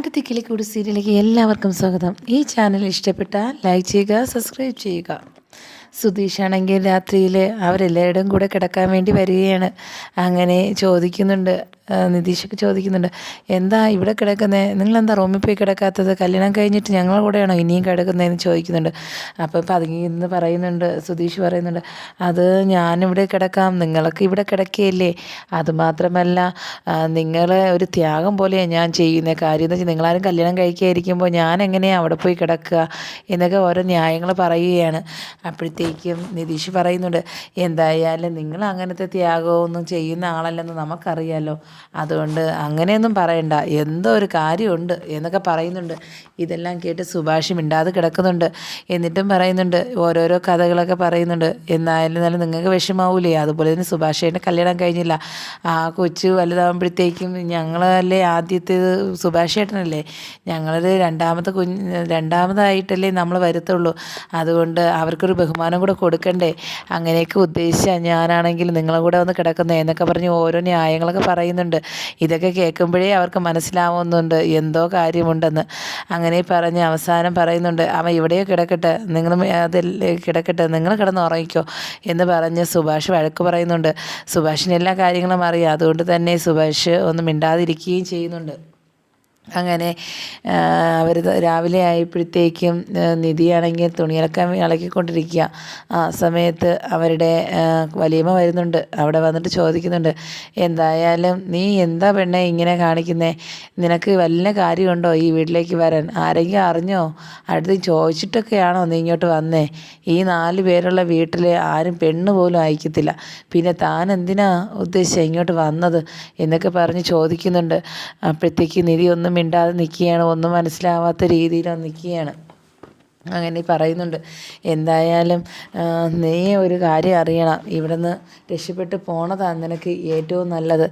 ആദ്യത്തെ കിളിക്കൂട് സീരിയലിലേക്ക് എല്ലാവർക്കും സ്വാഗതം. ഈ ചാനൽ ഇഷ്ടപ്പെട്ടാൽ ലൈക്ക് ചെയ്യുക സബ്സ്ക്രൈബ് ചെയ്യുക. സുധീഷാണെങ്കിൽ രാത്രിയിൽ അവരെല്ലാവരുടെയും കൂടെ കിടക്കാൻ വേണ്ടി വരികയാണ്. അങ്ങനെ ചോദിക്കുന്നുണ്ട്. നിതീഷൊക്കെ ചോദിക്കുന്നുണ്ട് എന്താ ഇവിടെ കിടക്കുന്നത് നിങ്ങളെന്താ റൂമിൽ പോയി കിടക്കാത്തത്? കല്യാണം കഴിഞ്ഞിട്ട് ഞങ്ങളുടെ കൂടെയാണോ ഇനിയും കിടക്കുന്നതെന്ന് ചോദിക്കുന്നുണ്ട്. അപ്പോൾ പതുങ്ങി ഇരുന്ന് പറയുന്നുണ്ട് സുധീഷ് പറയുന്നുണ്ട് അത് ഞാനിവിടെ കിടക്കാം നിങ്ങളൊക്കെ ഇവിടെ കിടക്കുകയല്ലേ അതുമാത്രമല്ല നിങ്ങൾ ഒരു ത്യാഗം പോലെയാണ് ഞാൻ ചെയ്യുന്ന. കാര്യം എന്ന് വെച്ചാൽ നിങ്ങളാരും കല്യാണം കഴിക്കാതിരിക്കുമ്പോൾ ഞാൻ എങ്ങനെയാണ് അവിടെ പോയി കിടക്കുക? എന്നൊക്കെ ഓരോ ന്യായങ്ങൾ പറയുകയാണ്. അപ്പോഴത്തേക്കും നിതീഷ് പറയുന്നുണ്ട് എന്തായാലും നിങ്ങൾ അങ്ങനത്തെ ത്യാഗമൊന്നും ചെയ്യുന്ന ആളല്ലെന്ന് നമുക്കറിയാലോ. അതുകൊണ്ട് അങ്ങനെയൊന്നും പറയണ്ട. എന്തോ ഒരു കാര്യമുണ്ട് എന്നൊക്കെ പറയുന്നുണ്ട്. ഇതെല്ലാം കേട്ട് സുഭാഷ് മിണ്ടാതെ കിടക്കുന്നുണ്ട്. എന്നിട്ടും പറയുന്നുണ്ട് ഓരോരോ കഥകളൊക്കെ പറയുന്നുണ്ട്. എന്നായാലും നല്ല നിങ്ങൾക്ക് വിഷമാവൂലേ? അതുപോലെ തന്നെ സുഭാഷേന്റെ കല്യാണം കഴിഞ്ഞില്ല. ആ കൊച്ചു വലുതാകുമ്പോഴത്തേക്കും ഞങ്ങളല്ലേ ആദ്യത്തെ സുഭാഷേട്ടനല്ലേ? ഞങ്ങളത് രണ്ടാമത്തെ കുഞ്ഞ് രണ്ടാമതായിട്ടല്ലേ നമ്മൾ വരുത്തുള്ളൂ. അതുകൊണ്ട് അവർക്കൊരു ബഹുമാനം കൂടെ കൊടുക്കണ്ടേ? അങ്ങനെയൊക്കെ ഉദ്ദേശിച്ചാൽ ഞാനാണെങ്കിൽ നിങ്ങളും കൂടെ വന്ന് കിടക്കുന്നേ എന്നൊക്കെ പറഞ്ഞ് ഓരോ ന്യായങ്ങളൊക്കെ പറയുന്നുണ്ട്. ഇതൊക്കെ കേൾക്കുമ്പോഴേ അവർക്ക് മനസ്സിലാവുന്നുണ്ട് എന്തോ കാര്യമുണ്ടെന്ന്. അങ്ങനെ പറഞ്ഞ് അവസാനം പറയുന്നുണ്ട് അവൻ ഇവിടെയോ കിടക്കട്ടെ? നിങ്ങൾ അതിൽ കിടക്കട്ടെ? നിങ്ങൾ കിടന്ന് ഉറങ്ങിക്കോ. എന്ന് പറഞ്ഞ് സുഭാഷ് വഴക്ക് പറയുന്നുണ്ട്. സുഭാഷിന് എല്ലാ കാര്യങ്ങളും അറിയാം. അതുകൊണ്ട് തന്നെ സുഭാഷ് ഒന്നും മിണ്ടാതിരിക്കുകയും ചെയ്യുന്നുണ്ട്. അങ്ങനെ അവർ രാവിലെ ആയപ്പോഴത്തേക്കും നിധിയാണെങ്കിൽ തുണിയിളക്കാൻ ഇളക്കിക്കൊണ്ടിരിക്കുക ആ സമയത്ത് അവരുടെ വലിയമ്മ വരുന്നുണ്ട്. അവിടെ വന്നിട്ട് ചോദിക്കുന്നുണ്ട് എന്തായാലും നീ എന്താ പെണ്ണെ ഇങ്ങനെ കാണിക്കുന്നേ? നിനക്ക് വല്ല കാര്യമുണ്ടോ ഈ വീട്ടിലേക്ക് വരാൻ? ആരെങ്കിലും അറിഞ്ഞോ? അടുത്ത് ചോദിച്ചിട്ടൊക്കെയാണോ നീ ഇങ്ങോട്ട് വന്നേ? ഈ നാല് പേരുള്ള വീട്ടിൽ ആരും പെണ്ണ് പോലും അയക്കത്തില്ല. പിന്നെ താൻ എന്തിനാ ഉദ്ദേശിച്ച ഇങ്ങോട്ട് വന്നത്? എന്നൊക്കെ പറഞ്ഞ് ചോദിക്കുന്നുണ്ട്. അപ്പോഴത്തേക്ക് നിധി ഒന്നും മിണ്ടാതെ നിൽക്കുകയാണ് ഒന്നും മനസ്സിലാവാത്ത രീതിയിലാണ് നിൽക്കുകയാണ്. അങ്ങനെ പറയുന്നുണ്ട്. എന്തായാലും നീ ഒരു കാര്യം അറിയണം. ഇവിടുന്ന് രക്ഷപ്പെട്ട് പോണതാണ് നിനക്ക് ഏറ്റവും നല്ലത്.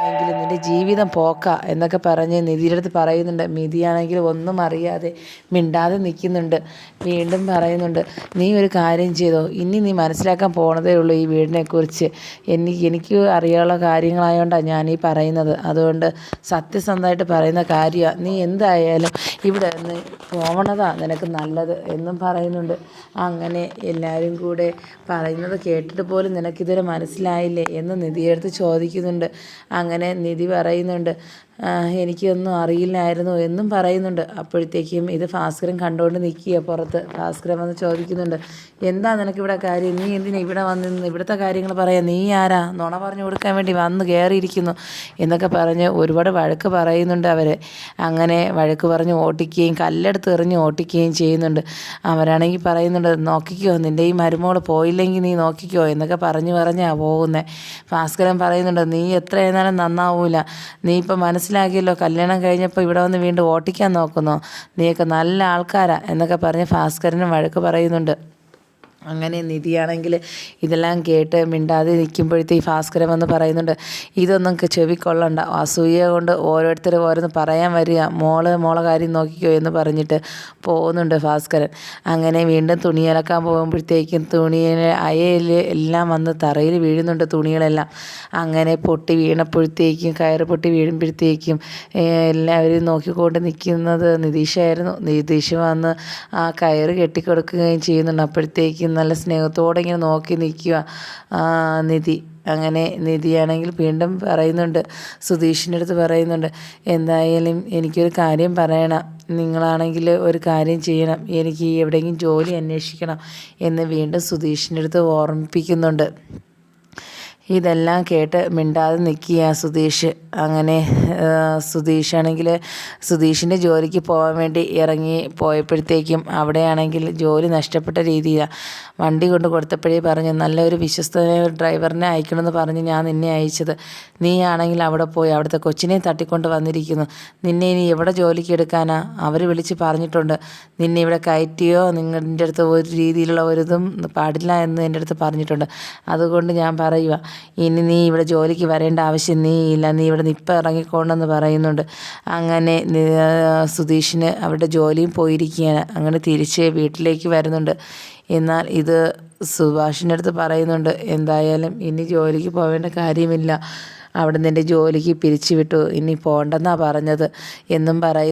അല്ലെങ്കിൽ നിന്റെ ജീവിതം പോക്ക എന്നൊക്കെ പറഞ്ഞ് നിധിയുടെ അടുത്ത് പറയുന്നുണ്ട്. നിധിയാണെങ്കിൽ ഒന്നും അറിയാതെ മിണ്ടാതെ നിൽക്കുന്നുണ്ട്. വീണ്ടും പറയുന്നുണ്ട് നീ ഒരു കാര്യം ചെയ്തോ? ഇനി നീ മനസ്സിലാക്കാൻ പോണതേ ഉള്ളൂ ഈ വീടിനെക്കുറിച്ച്. എനിക്ക് എനിക്ക് അറിയാനുള്ള കാര്യങ്ങളായതുകൊണ്ടാണ് ഞാൻ ഈ പറയുന്നത്. അതുകൊണ്ട് സത്യസന്ധമായിട്ട് പറയുന്ന കാര്യമാണ് നീ എന്തായാലും ഇവിടെ നിന്ന് പോകണതാ നിനക്ക് നല്ലത് എന്നും പറയുന്നുണ്ട്. അങ്ങനെ എല്ലാവരും കൂടെ പറയുന്നത് കേട്ടിട്ട് പോലും നിനക്കിതുവരെ മനസ്സിലായില്ലേ എന്ന് നിധിയെടുത്ത് ചോദിക്കുന്നുണ്ട്. അങ്ങനെ നിധി പറയുന്നുണ്ട്. "ആ, എനിക്കൊന്നും അറിയില്ലായിരുന്നു എന്നും പറയുന്നുണ്ട്. അപ്പോഴത്തേക്കും ഇത് ഭാസ്കരൻ കണ്ടുകൊണ്ട് നിൽക്കുക പുറത്ത്. ഭാസ്കരൻ വന്ന് ചോദിക്കുന്നുണ്ട് എന്താ നിനക്കിവിടെ കാര്യം? നീ എന്തിനാ ഇവിടെ വന്ന് ഇവിടുത്തെ കാര്യങ്ങൾ പറയാം? നീ ആരാ? നുണ പറഞ്ഞു കൊടുക്കാൻ വേണ്ടി വന്ന് കയറിയിരിക്കുന്നു എന്നൊക്കെ പറഞ്ഞ് ഒരുപാട് വഴക്ക് പറയുന്നുണ്ട് അവർ അങ്ങനെ വഴക്ക് പറഞ്ഞ് ഓട്ടിക്കുകയും കല്ലെടുത്ത് എറിഞ്ഞ് ഓട്ടിക്കുകയും ചെയ്യുന്നുണ്ട്. അവരാണെങ്കിൽ പറയുന്നുണ്ട് നോക്കിക്കോ നിന്റെ ഈ മരുമോൾ പോയില്ലെങ്കിൽ നീ നോക്കിക്കോ എന്നൊക്കെ പറഞ്ഞു പറഞ്ഞാണ് പോകുന്നത് ഭാസ്കരൻ പറയുന്നുണ്ട് നീ എത്ര ആയിരുന്നാലും നന്നാവൂല. നീ ഇപ്പം മനസ്സിലാക്കിയല്ലോ കല്യാണം കഴിഞ്ഞപ്പോൾ ഇവിടെ വന്ന് വീണ്ടും ഓട്ടിക്കാൻ നോക്കുന്നു. നീയൊക്കെ നല്ല ആൾക്കാരാ എന്നൊക്കെ പറഞ്ഞ് ഭാസ്കരനും വഴക്ക് പറയുന്നുണ്ട്. അങ്ങനെ നിധിയാണെങ്കിൽ ഇതെല്ലാം കേട്ട് മിണ്ടാതെ നിൽക്കുമ്പോഴത്തെ ഈ ഭാസ്കരൻ വന്ന് പറയുന്നുണ്ട് ഇതൊന്നും ചെവിക്കൊള്ളണ്ട. അസൂയ കൊണ്ട് ഓരോരുത്തർ ഓരോന്ന് പറയാൻ വരിക. മോൾ മോളെ കാര്യം നോക്കിക്കോ എന്ന് പറഞ്ഞിട്ട് പോകുന്നുണ്ട് ഭാസ്കരൻ. അങ്ങനെ വീണ്ടും തുണി അലക്കാൻ പോകുമ്പോഴത്തേക്കും തുണിയിൽ അയയിൽ എല്ലാം വന്ന് തറയിൽ വീഴുന്നുണ്ട് തുണികളെല്ലാം. അങ്ങനെ പൊട്ടി വീണപ്പോഴത്തേക്കും കയറ് പൊട്ടി വീഴുമ്പോഴത്തേക്കും എല്ലാവരും നോക്കിക്കൊണ്ട് നിൽക്കുന്നത് നിതീഷായിരുന്നു നിതീഷ് വന്ന് ആ കയറ് കെട്ടിക്കൊടുക്കുകയും ചെയ്യുന്നുണ്ട്. അപ്പോഴത്തേക്കും നല്ല സ്നേഹത്തോടെ ഇങ്ങനെ നോക്കി നിൽക്കുക. നിധി. അങ്ങനെ നിധിയാണെങ്കിൽ വീണ്ടും പറയുന്നുണ്ട്. സുധീഷിന്റെ അടുത്ത് പറയുന്നുണ്ട്. എന്തായാലും എനിക്കൊരു കാര്യം പറയണം. നിങ്ങളാണെങ്കിൽ ഒരു കാര്യം ചെയ്യണം. എനിക്ക് എവിടെയെങ്കിലും ജോലി അന്വേഷിക്കണം എന്ന് വീണ്ടും സുധീഷിന്റെ അടുത്ത് ഓർമ്മിപ്പിക്കുന്നുണ്ട്. ഇതെല്ലാം കേട്ട് മിണ്ടാതെ നിൽക്കുക സുധീഷ്. അങ്ങനെ സുധീഷാണെങ്കിൽ സുധീഷിന്റെ ജോലിക്ക് പോകാൻ വേണ്ടി ഇറങ്ങി പോയപ്പോഴത്തേക്കും അവിടെയാണെങ്കിൽ ജോലി നഷ്ടപ്പെട്ട രീതിയിലാണ് വണ്ടി കൊണ്ട് കൊടുത്തപ്പോഴേ പറഞ്ഞു നല്ലൊരു വിശ്വസ്തനായ ഒരു ഡ്രൈവറിനെ അയക്കണമെന്ന് പറഞ്ഞ് ഞാൻ നിന്നെ അയച്ചത്. നീ ആണെങ്കിൽ അവിടെ പോയി അവിടുത്തെ കൊച്ചിനെ തട്ടിക്കൊണ്ട് വന്നിരിക്കുന്നു. നിന്നെ ഇനി എവിടെ ജോലിക്ക് എടുക്കാനാ? അവർ വിളിച്ച് പറഞ്ഞിട്ടുണ്ട് നിന്നെ ഇവിടെ കയറ്റിയോ? നിങ്ങളുടെ അടുത്ത് ഒരു രീതിയിലുള്ള ഒരു പാടില്ല എന്ന് എന്റെ അടുത്ത് പറഞ്ഞിട്ടുണ്ട്. അതുകൊണ്ട് ഞാൻ പറയുക ഇനി നീ ഇവിടെ ജോലിക്ക് വരേണ്ട ആവശ്യം നീ ഇല്ല നീ ഇവിടെ നിപ്പം ഇറങ്ങിക്കോണ്ടെന്ന് പറയുന്നുണ്ട്. അങ്ങനെ സുധീഷിന് അവിടെ ജോലിയും പോയിരിക്കുകയാണ്. അങ്ങനെ തിരിച്ച് വീട്ടിലേക്ക് വരുന്നുണ്ട്. എന്നാൽ ഇത് സുഭാഷിന്റെ അടുത്ത് പറയുന്നുണ്ട് എന്തായാലും ഇനി ജോലിക്ക് പോവേണ്ട കാര്യമില്ല. അവിടെ നിന്ന് എന്റെ ജോലിക്ക് പിരിച്ചു വിട്ടു ഇനി പോകണ്ടെന്നാണ് പറഞ്ഞത് എന്നും പറയും